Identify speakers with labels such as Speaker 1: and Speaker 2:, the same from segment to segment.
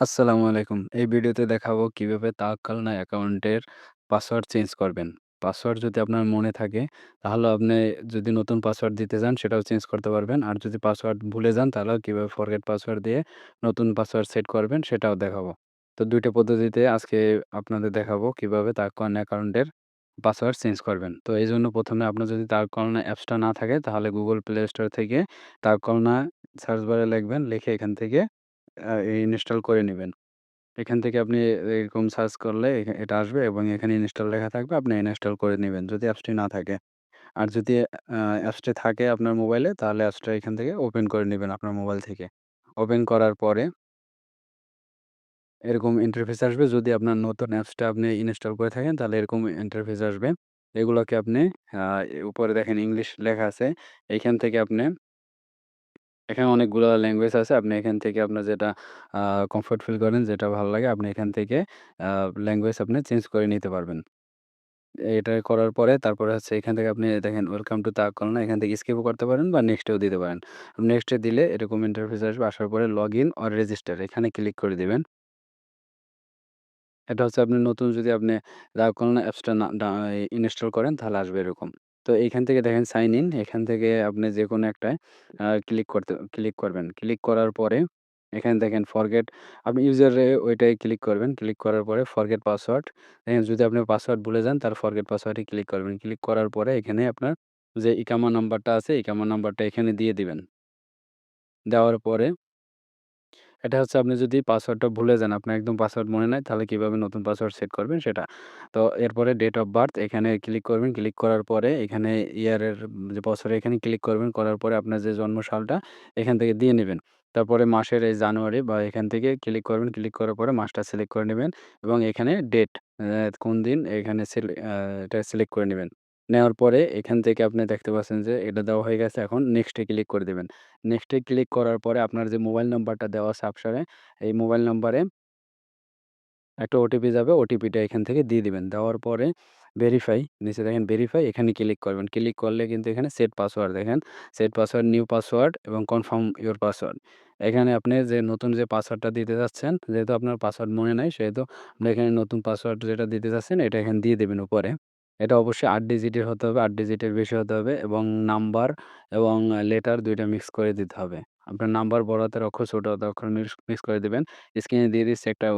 Speaker 1: আসসালামু আলাইকুম। এই ভিডিওতে দেখাবো কীভাবে তাওয়াক্কালনা অ্যাকাউন্টের পাসওয়ার্ড চেঞ্জ করবেন। পাসওয়ার্ড যদি আপনার মনে থাকে তাহলে আপনি যদি নতুন পাসওয়ার্ড দিতে যান সেটাও চেঞ্জ করতে পারবেন। আর যদি পাসওয়ার্ড ভুলে যান তাহলেও কীভাবে ফরগেট পাসওয়ার্ড দিয়ে নতুন পাসওয়ার্ড সেট করবেন সেটাও দেখাবো। তো ২ টা পদ্ধতিতে আজকে আপনাদের দেখাবো কীভাবে তাওয়াক্কালনা অ্যাকাউন্টের পাসওয়ার্ড চেঞ্জ করবেন। তো এইজন্য ১ম এ আপনার যদি তাওয়াক্কালনা অ্যাপসটা না থাকে তাহলে Google Play Store থেকে তাওয়াক্কালনা সার্চ বারে লিখবেন, লিখে এখান থেকে ইনস্টল করে নিবেন। এখান থেকে আপনি এরকম সার্চ করলে এটা আসবে এবং এখানে ইনস্টল লেখা থাকবে। আপনি ইনস্টল করে নিবেন যদি অ্যাপসটি না থাকে। আর যদি অ্যাপসটি থাকে আপনার মোবাইলে তাহলে অ্যাপসটা এখান থেকে ওপেন করে নিবেন আপনার মোবাইল থেকে। ওপেন করার পরে এরকম ইন্টারফেস আসবে। যদি আপনার নতুন অ্যাপসটা আপনি ইনস্টল করে থাকেন, তাহলে এরকম ইন্টারফেস আসবে। এগুলোকে আপনি উপরে দেখেন ইংলিশ লেখা আছে। এইখান থেকে আপনি এখানে অনেকগুলা ল্যাঙ্গুয়েজ আছে। আপনি এখান থেকে আপনার যেটা কমফোর্ট ফিল করেন, যেটা ভালো লাগে আপনি এখান থেকে ল্যাঙ্গুয়েজ আপনি চেঞ্জ করে নিতে পারবেন। এটা করার পরে তারপরে হচ্ছে এখান থেকে আপনি দেখেন ওয়েলকাম টু তাওয়াক্কালনা এখান থেকে স্কিপও করতে পারেন বা নেক্সট এও দিতে পারেন। নেক্সটে দিলে এরকম ইন্টারফেস আসবে। আসার পরে লগ ইন অর রেজিস্টার এখানে ক্লিক করে দিবেন। এটা হচ্ছে আপনি নতুন যদি আপনি তাওয়াক্কালনা অ্যাপসটা না ডা ইনস্টল করেন তাহলে আসবে এরকম। তো এইখান থেকে দেখেন সাইন ইন এখান থেকে আপনি যেকোনো একটায় আ ক্লিক করতে ক্লিক করবেন। ক্লিক করার পরে এখানে দেখেন ফরগেট আপনি ইউজারে ওইটাই ক্লিক করবেন। ক্লিক করার পরে ফরগেট পাসওয়ার্ড দেখেন যদি আপনি পাসওয়ার্ড ভুলে যান তাহলে ফরগেট পাসওয়ার্ডে ক্লিক করবেন। ক্লিক করার পরে এখানে আপনার যে ইকামা নাম্বারটা আছে, ইকামা নাম্বারটা এখানে দিয়ে দিবেন। দেওয়ার পরে এটা হচ্ছে আপনি যদি পাসওয়ার্ডটা ভুলে যান, আপনার একদম পাসওয়ার্ড মনে নাই তাহলে কীভাবে নতুন পাসওয়ার্ড সেট করবেন সেটা। তো এরপরে ডেট অফ বার্থ এখানে ক্লিক করবেন। ক্লিক করার পরে এখানে ইয়ারের যে বছরে এখানে ক্লিক করবেন। করার পরে আপনার যে জন্ম সালটা এখান থেকে দিয়ে নেবেন তারপরে মাসের এই জানুয়ারি বা এখান থেকে ক্লিক করবেন। ক্লিক করার পরে মাসটা সিলেক্ট করে নেবেন এবং এখানে ডেট কোন দিন এখানে এটা সিলেক্ট করে নিবেন। নেওয়ার পরে এখান থেকে আপনি দেখতে পাচ্ছেন যে এটা দেওয়া হয়ে গেছে। এখন নেক্সট ক্লিক করে দিবেন। নেক্সট ক্লিক করার পরে আপনার যে মোবাইল নাম্বারটা দেওয়া আছে এই মোবাইল নাম্বারে একটা ওটিপি যাবে। ওটিপিটা এখান থেকে দিয়ে দিবেন। দেওয়ার পরে ভেরিফাই, নিচে দেখেন ভেরিফাই এখানে ক্লিক করবেন। ক্লিক করলে কিন্তু এখানে সেট পাসওয়ার্ড দেখেন, সেট পাসওয়ার্ড, নিউ পাসওয়ার্ড এবং কনফার্ম ইউর পাসওয়ার্ড। এখানে আপনি যে নতুন যে পাসওয়ার্ডটা দিতে যাচ্ছেন, যেহেতু আপনার পাসওয়ার্ড মনে নাই সেহেতু আপনি এখানে নতুন পাসওয়ার্ড যেটা দিতে চাচ্ছেন এটা এখানে দিয়ে দেবেন উপরে। এটা অবশ্যই আট ডিজিটের হতে হবে, আট ডিজিটের বেশি হতে হবে এবং নাম্বার এবং লেটার দুইটা মিক্স করে দিতে হবে। আপনার নাম্বার বড় হাতের অক্ষর, ছোট হাতের অক্ষর মিক্স করে দিবেন। স্ক্রিনে দিয়ে দিচ্ছে একটা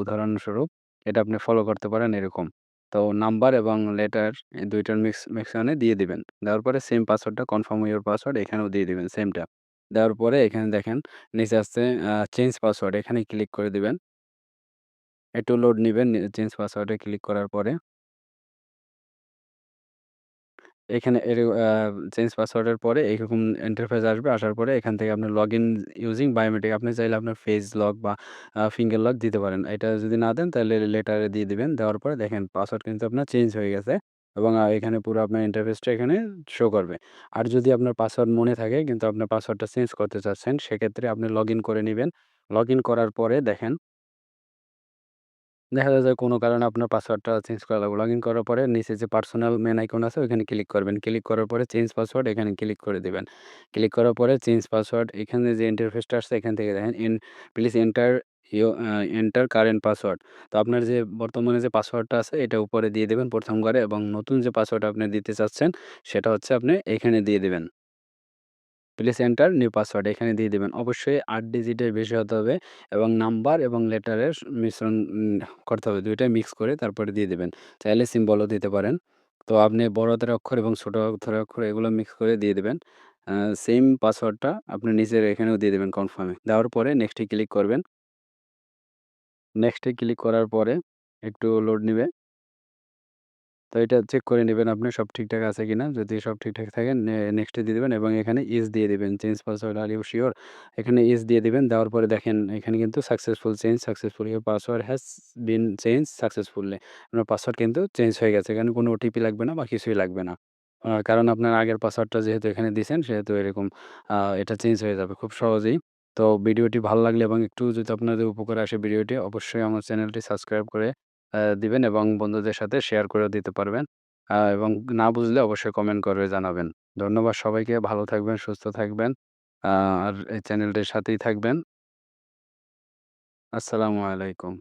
Speaker 1: উদাহরণস্বরূপ। এটা আপনি ফলো করতে পারেন এরকম। তো নাম্বার এবং লেটার এই ২ টার মিক্স মিশ্রণে দিয়ে দিবেন। দেওয়ার পরে সেম পাসওয়ার্ডটা কনফার্ম ইউর পাসওয়ার্ড এখানেও দিয়ে দিবেন সেমটা। দেওয়ার পরে এখানে দেখেন নিচে আসছে চেঞ্জ পাসওয়ার্ড এখানে ক্লিক করে দিবেন। একটু লোড নিবেন। চেঞ্জ পাসওয়ার্ডে ক্লিক করার পরে এখানে এর চেঞ্জ পাসওয়ার্ডের পরে এরকম ইন্টারফেস আসবে। আসার পরে এখান থেকে আপনার লগ ইন ইউজিং বায়োমেট্রিক আপনি চাইলে আপনার ফেস লক বা ফিঙ্গার লক দিতে পারেন। এটা যদি না দেন তাহলে লেটারে দিয়ে দিবেন। দেওয়ার পরে দেখেন পাসওয়ার্ড কিন্তু আপনার চেঞ্জ হয়ে গেছে এবং এখানে পুরো আপনার ইন্টারফেসটা এখানে শো করবে। আর যদি আপনার পাসওয়ার্ড মনে থাকে কিন্তু আপনার পাসওয়ার্ডটা চেঞ্জ করতে চাচ্ছেন, সেক্ষেত্রে আপনি লগইন করে নিবেন। লগইন করার পরে দেখেন দেখা যায় কোনো কারণে আপনার পাসওয়ার্ডটা চেঞ্জ করা লাগবে। লগ ইন করার পরে নিচে যে পার্সোনাল মেন আইকন আছে, ওইখানে ক্লিক করবেন। ক্লিক করার পরে চেঞ্জ পাসওয়ার্ড এখানে ক্লিক করে দেবেন ক্লিক করার পরে চেঞ্জ পাসওয়ার্ড এখানে যে ইন্টারফেসটা আসছে, এখান থেকে দেখেন in please enter you enter current password. তো আপনার যে বর্তমানে যে পাসওয়ার্ডটা আছে, এটা উপরে দিয়ে দেবেন ১ম ঘরে এবং নতুন যে পাসওয়ার্ড আপনি দিতে চাচ্ছেন, সেটা হচ্ছে আপনি এখানে দিয়ে দিবেন। প্লেস এন্টার, নিউ পাসওয়ার্ড এখানে দিয়ে দেবেন অবশ্যই আট ডিজিটের বেশি হতে হবে এবং নাম্বার এবং লেটারের মিশ্রণ করতে হবে। দুইটাই মিক্স করে তারপরে দিয়ে দেবেন চাইলে সিম্বলও দিতে পারেন। তো আপনি বড় হাতের অক্ষর এবং ছোট হাতের অক্ষর এগুলো মিক্স করে দিয়ে দেবেন সেম পাসওয়ার্ডটা আপনি নিজের এখানেও দিয়ে দেবেন কনফার্মে। দেওয়ার পরে নেক্সট ক্লিক করবেন। নেক্সট ক্লিক করার পরে একটু লোড নিবে। তো এটা চেক করে নেবেন আপনি সব ঠিকঠাক আছে কিনা। যদি সব ঠিকঠাক থাকে নেক্সট দিয়ে দিবেন এবং এখানে ইয়েস দিয়ে দেবেন change password are you sure এখানে ইয়েস দিয়ে দেবেন দেওয়ার পরে দেখেন, এখানে কিন্তু successful change successful your password has been change successfully. আপনার পাসওয়ার্ড কিন্তু চেঞ্জ হয়ে গেছে। এখানে কোনো ওটিপি লাগবে না বা কিছুই লাগবে না। কারণ আপনার আগের পাসওয়ার্ডটা যেহেতু এখানে দিয়েছেন সেহেতু এরকম এটা চেঞ্জ হয়ে যাবে খুব সহজেই। তো ভিডিওটি ভালো লাগলে এবং একটু যদি আপনাদের উপকারে আসে ভিডিওটি, অবশ্যই আমার চ্যানেলটি সাবস্ক্রাইব করে দিবেন এবং বন্ধুদের সাথে শেয়ার করে দিতে পারবেন। এবং না বুঝলে অবশ্যই কমেন্ট করে জানাবেন। ধন্যবাদ সবাইকে। ভালো থাকবেন, সুস্থ থাকবেন। আর এই চ্যানেলটির সাথেই থাকবেন। আসসালামু আলাইকুম।